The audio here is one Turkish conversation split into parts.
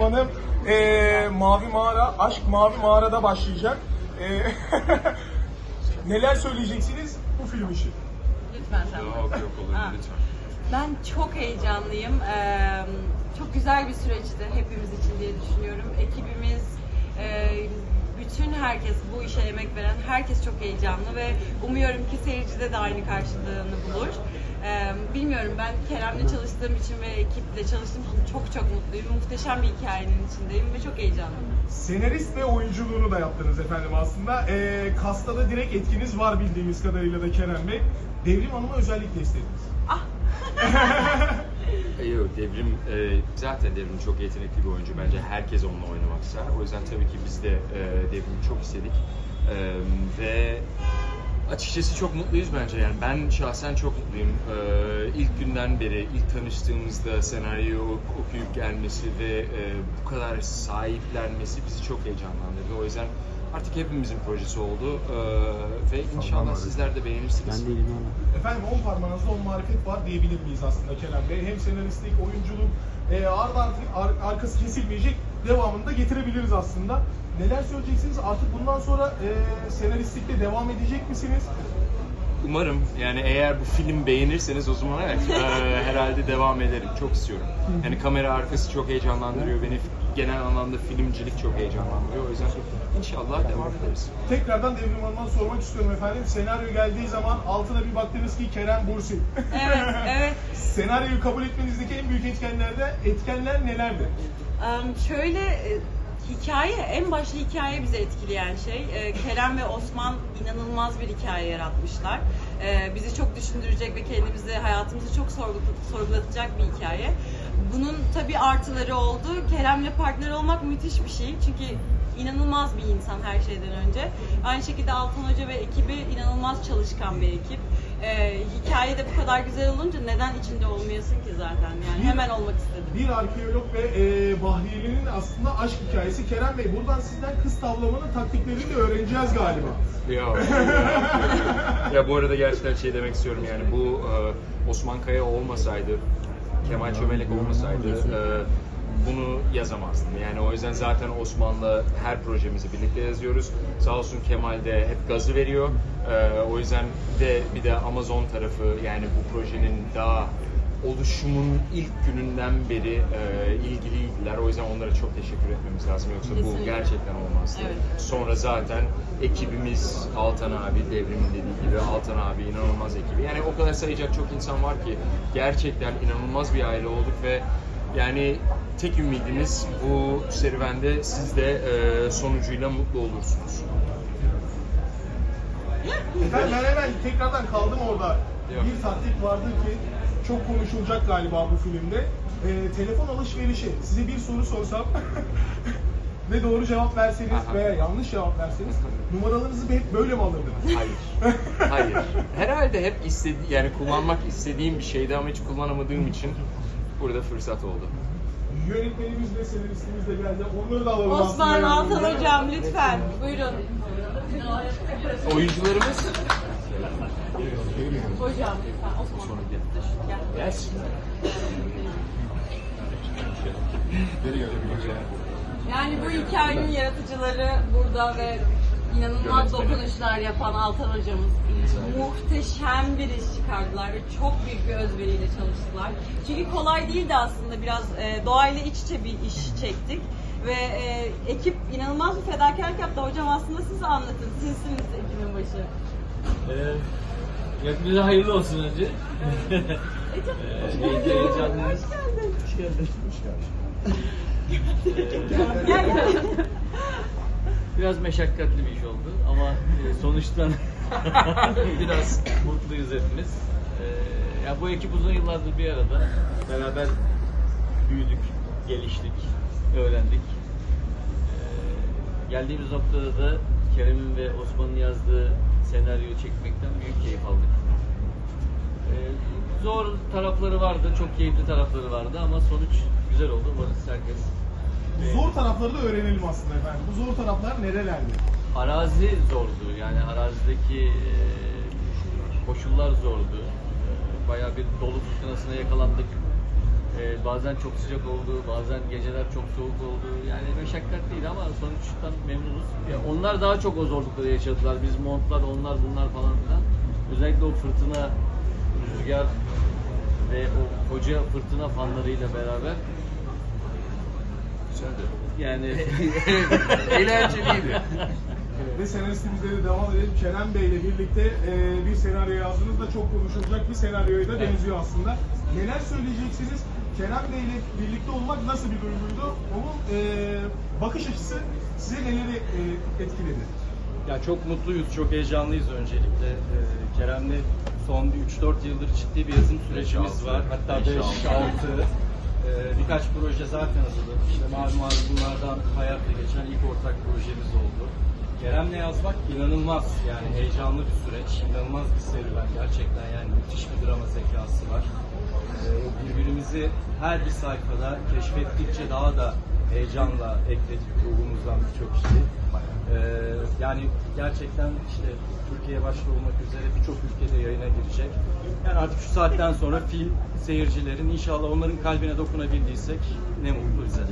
Hanım. Ee, Mavi Mağara, Aşk Mavi Mağara'da başlayacak. Ee, neler söyleyeceksiniz bu film için? Lütfen sen. Yok yok olur Ha. lütfen. Ben çok heyecanlıyım. Ee, çok güzel bir süreçti hepimiz için diye düşünüyorum. Ekibimiz, e, herkes, bu işe emek veren herkes çok heyecanlı ve umuyorum ki seyircide de aynı karşılığını bulur. Ee, bilmiyorum ben Kerem'le çalıştığım için ve ekiple çalıştığım için çok çok mutluyum. Muhteşem bir hikayenin içindeyim ve çok heyecanlıyım. Senarist ve oyunculuğunu da yaptınız efendim aslında. Ee, kasta da direkt etkiniz var bildiğimiz kadarıyla da Kerem Bey. Devrim Hanım'a özellikle istediniz. Ah! E, Yok Devrim e, zaten Devrim çok yetenekli bir oyuncu. Bence herkes onunla oynamak ister. O yüzden tabii ki biz de e, Devrim'i çok istedik. E, ve açıkçası çok mutluyuz bence. Yani ben şahsen çok mutluyum. E, ilk günden beri, ilk tanıştığımızda senaryo ok- okuyup gelmesi ve e, bu kadar sahiplenmesi bizi çok heyecanlandırdı. O yüzden artık hepimizin projesi oldu. E, ve inşallah sizler de beğenirsiniz. Ben değilim ama. Efendim on parmağınızda on marifet var diyebilir miyiz aslında Kerem Bey? Hem senaristlik, oyunculuk, e, ardı ar- arkası kesilmeyecek devamını da getirebiliriz aslında. Neler söyleyeceksiniz? Artık bundan sonra e, senaristlikte devam edecek misiniz? Umarım yani eğer bu film beğenirseniz o zaman evet eee, herhalde devam ederim. Çok istiyorum. Yani kamera arkası çok heyecanlandırıyor beni. Genel anlamda filmcilik çok heyecanlandırıyor. O yüzden inşallah devam ederiz. Tekrardan Devrim Hanım'dan sormak istiyorum efendim. Senaryo geldiği zaman altına bir baktınız ki Kerem Bursin. Evet, evet. Senaryoyu kabul etmenizdeki en büyük etkenlerde etkenler nelerdi? Em, şöyle e, hikaye en başta hikaye bizi etkileyen şey. E, Kerem ve Osman inanılmaz bir hikaye yaratmışlar. E, bizi çok düşündürecek ve kendimizi hayatımızı çok sorgulat- sorgulatacak bir hikaye. Bunun tabii artıları oldu. Kerem'le partner olmak müthiş bir şey. Çünkü inanılmaz bir insan her şeyden önce. Aynı şekilde Altan Hoca ve ekibi inanılmaz çalışkan bir ekip. E, hikaye de bu kadar güzel olunca neden içinde olmayasın ki zaten? Yani hemen olmak istedim. Bir arkeolog ve e, Bahriyeli'nin aslında aşk hikayesi. Kerem Bey buradan sizden kız tavlamanın taktiklerini de öğreneceğiz galiba. Ya, ya bu arada gerçekten şey demek istiyorum yani bu e, Osman Kaya olmasaydı, Kemal Çömelek olmasaydı e, bunu yazamazdım. Yani o yüzden zaten Osman'la her projemizi birlikte yazıyoruz. Sağ olsun Kemal de hep gazı veriyor. E, o yüzden de bir de Amazon tarafı yani bu projenin daha oluşumun ilk gününden beri e, ilgiliydiler. O yüzden onlara çok teşekkür etmemiz lazım. Yoksa bu Kesinlikle. gerçekten olmazdı. Evet. Sonra zaten ekibimiz Altan abi, Devrim'in dediği gibi Altan abi inanılmaz ekibi. Yani o kadar sayacak çok insan var ki gerçekten inanılmaz bir aile olduk ve yani tek ümidimiz bu serüvende siz de e, sonucuyla mutlu olursunuz. Efendim ben hemen tekrardan kaldım orada. Yok. Bir taktik vardı ki çok konuşulacak galiba bu filmde. E, telefon alışverişi. Size bir soru sorsam ve doğru cevap verseniz Aha. veya yanlış cevap verseniz numaralarınızı hep böyle mi alırdınız? Hayır. Hayır. Herhalde hep istedi yani kullanmak istediğim bir şeydi ama hiç kullanamadığım için burada fırsat oldu. Yönetmenimiz ve senaristimiz de geldi. Onları da alalım Osman Altan hocam lütfen. Buyurun. Oyuncularımız Hocam lütfen Osman. Sonra gel. Yes. Yani bu hikayenin yaratıcıları burada ve inanılmaz dokunuşlar yapan Altan hocamız. Muhteşem bir iş çıkardılar ve çok büyük bir özveriyle çalıştılar. Çünkü kolay değildi aslında biraz e, doğayla iç içe bir iş çektik. Ve e, ekip inanılmaz bir fedakarlık yaptı. Hocam aslında siz anlatın. Sizsiniz ekibin başı. Ee, hepinize hayırlı olsun önce. ee, heyecan- heyecanlıyız. Hoş geldin. Gel gel. Biraz meşakkatli bir iş oldu ama e, sonuçtan biraz mutluyuz hepimiz. Ee, ya bu ekip uzun yıllardır bir arada. Beraber büyüdük, geliştik, öğrendik. Ee, geldiğimiz noktada da Kerem'in ve Osman'ın yazdığı senaryoyu çekmekten büyük keyif aldık. Ee, zor tarafları vardı, çok keyifli tarafları vardı ama sonuç güzel oldu. Umarız herkes Zor tarafları da öğrenelim aslında efendim. Bu zor taraflar nerelerde? Arazi zordu. Yani arazideki e, koşullar zordu. E, bayağı bir dolu fırtınasına yakalandık. E, Ee, bazen çok sıcak oldu, bazen geceler çok soğuk oldu. Yani meşakkatliydi ama sonuçtan memnunuz. Ya onlar daha çok o zorlukları yaşadılar. Biz montlar, onlar bunlar falan filan. Özellikle o fırtına, rüzgar ve o koca fırtına fanlarıyla beraber Güzeldi. yani Eğlenceliydi. Ve senaristimize de devam edelim. Kenan Bey ile birlikte e, bir senaryo yazdınız da çok konuşulacak bir senaryoya da benziyor aslında. Neler söyleyeceksiniz? Kenan Bey ile birlikte olmak nasıl bir duyguydu? Onun e, bakış açısı size neleri e, etkiledi? Ya çok mutluyuz, çok heyecanlıyız öncelikle. Ee, Kerem'le son bir 3-4 yıldır ciddi bir yazım sürecimiz var. Hatta Beş, 5-6. altı. Ee, birkaç proje zaten hazırladık. İşte malum malum bunlardan hayatla geçen ilk ortak projemiz oldu. Kerem'le yazmak inanılmaz yani heyecanlı bir süreç, inanılmaz bir serüven gerçekten yani müthiş bir drama zekası var. Ee, birbirimizi her bir sayfada keşfettikçe daha da heyecanla ekledik ruhumuzdan birçok şeyi. Ee, yani gerçekten işte Türkiye başta olmak üzere birçok ülkede yayına girecek. Yani artık şu saatten sonra film seyircilerin inşallah onların kalbine dokunabildiysek ne mutlu bize.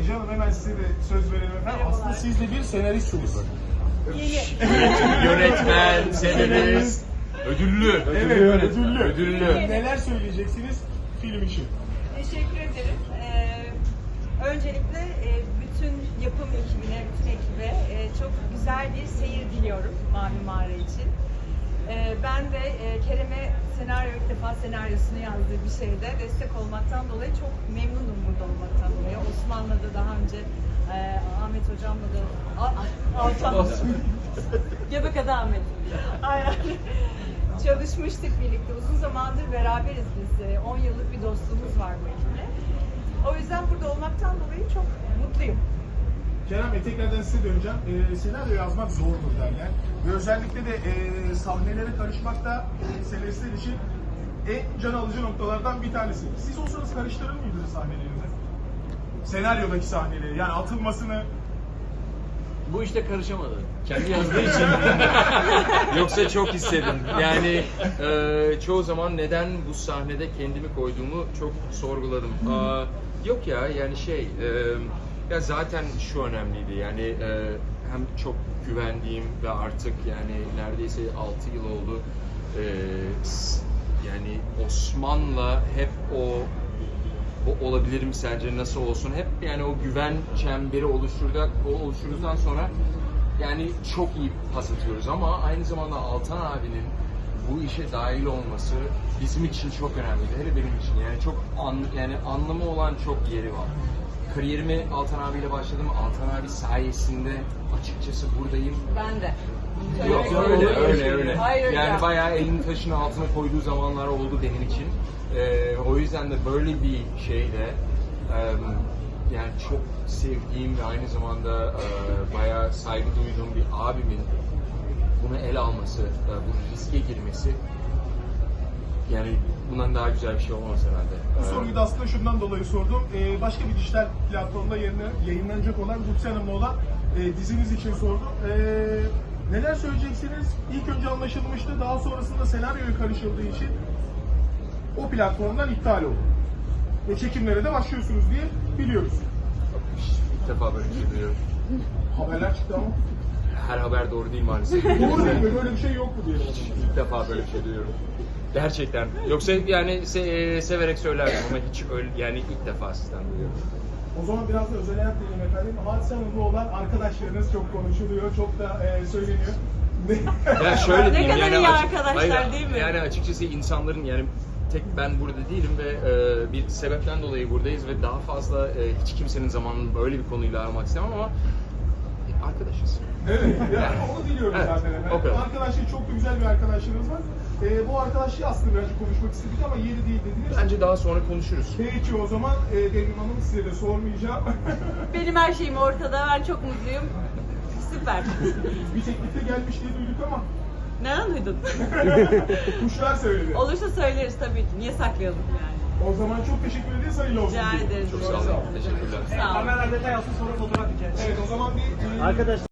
Ece Hanım hemen size de söz verelim efendim. Aslında siz de bir senaristsiniz. Yeni. Yönetmen, senarist, ödüllü. Evet, ödüllü. Ödüllü. Neler söyleyeceksiniz film için? Teşekkür ederim. Ee, öncelikle e, bütün yapım ekibine, bütün ekibe e, çok güzel bir seyir diliyorum Mavi Mağara için. Ee, ben de e, Kerem'e senaryo ilk defa senaryosunu yazdığı bir şeyde destek olmaktan dolayı çok memnunum burada olmaktan dolayı. Osman'la da daha önce e, Ahmet Hocam'la da Altan Göbekada Ahmet. Aynen. Çalışmıştık birlikte. Uzun zamandır beraberiz biz. Ee, 10 yıllık bir dostluğumuz var bu ekiple. O yüzden burada olmaktan dolayı çok mutluyum. Kerem tekrardan size döneceğim. Ee, senaryo yazmak zordur derler. Ve özellikle de e, sahnelere karışmak da e, senaristler için en can alıcı noktalardan bir tanesi. Siz olsanız karıştırır mıydınız sahnelerinizi? Senaryodaki sahneleri yani atılmasını bu işte karışamadı. Kendi yazdığı için. Yoksa çok istedim. Yani e, çoğu zaman neden bu sahnede kendimi koyduğumu çok sorguladım. Aa, yok ya yani şey e, ya zaten şu önemliydi yani e, hem çok güvendiğim ve artık yani neredeyse 6 yıl oldu e, yani Osman'la hep o o olabilir mi sence nasıl olsun hep yani o güven çemberi oluşturdak o oluşturduktan sonra yani çok iyi pas atıyoruz ama aynı zamanda Altan abinin bu işe dahil olması bizim için çok önemliydi. Hele benim için yani çok an, yani anlamı olan çok yeri var. Kariyerime Altan abiyle başladım. Altan abi sayesinde açıkçası buradayım. Ben de. Yok Söylemek öyle öyle öyle. Hayır yani ya. bayağı elini taşın altına koyduğu zamanlar oldu benim için. Ee, o yüzden de böyle bir şeyde em, yani çok sevdiğim ve aynı zamanda e, bayağı saygı duyduğum bir abimin bunu el alması, e, bu riske girmesi yani bundan daha güzel bir şey olmaz herhalde. Bu soruyu da aslında şundan dolayı sordum. Ee, başka bir dijital platformda yayınla- yayınlanacak olan Gupse Hanım'la olan e, diziniz için sordum. Ee, neler söyleyeceksiniz? İlk önce anlaşılmıştı. Daha sonrasında senaryoya karışıldığı için o platformdan iptal oldu. Ve çekimlere de başlıyorsunuz diye biliyoruz. ilk defa böyle bir şey duyuyorum. Haberler çıktı ama. Her haber doğru değil maalesef. Doğru değil mi? Böyle bir şey yok mu diyelim o zaman. İlk defa böyle bir şey duyuyorum. Gerçekten. Yoksa yani se- e, severek söylerdim ama hiç öyle yani ilk defa sizden duyuyorum. O zaman biraz da özel hayat diyelim efendim. Hadise Hanım'la olan arkadaşlarınız çok konuşuluyor, çok da e, söyleniyor. Ya şöyle Ne diyeyim kadar yani iyi açık- arkadaşlar hayır, değil mi? Yani açıkçası insanların yani tek ben burada değilim ve e, bir sebepten dolayı buradayız ve daha fazla e, hiç kimsenin zamanını böyle bir konuyla aramak istemem ama arkadaşız. Evet, yani onu diliyorum Evet, zaten efendim. o kadar. Çok da güzel bir arkadaşlığınız var. Ee, bu arkadaşlığı aslında birazcık konuşmak istedik ama yeri değil dediniz. Bence daha sonra konuşuruz. Peki o zaman e, Devrim Hanım size de sormayacağım. Benim her şeyim ortada. Ben çok mutluyum. Süper. bir teklifte gelmiş diye duyduk ama Nereden duydun? kuşlar söyledi. Olursa söyleriz tabii ki. Niye saklayalım yani? O zaman çok teşekkür ederiz. Hayırlı olsun. Rica ederiz. Çok sağ olun. Teşekkürler. Sağ olun. Evet o zaman bir... Arkadaşlar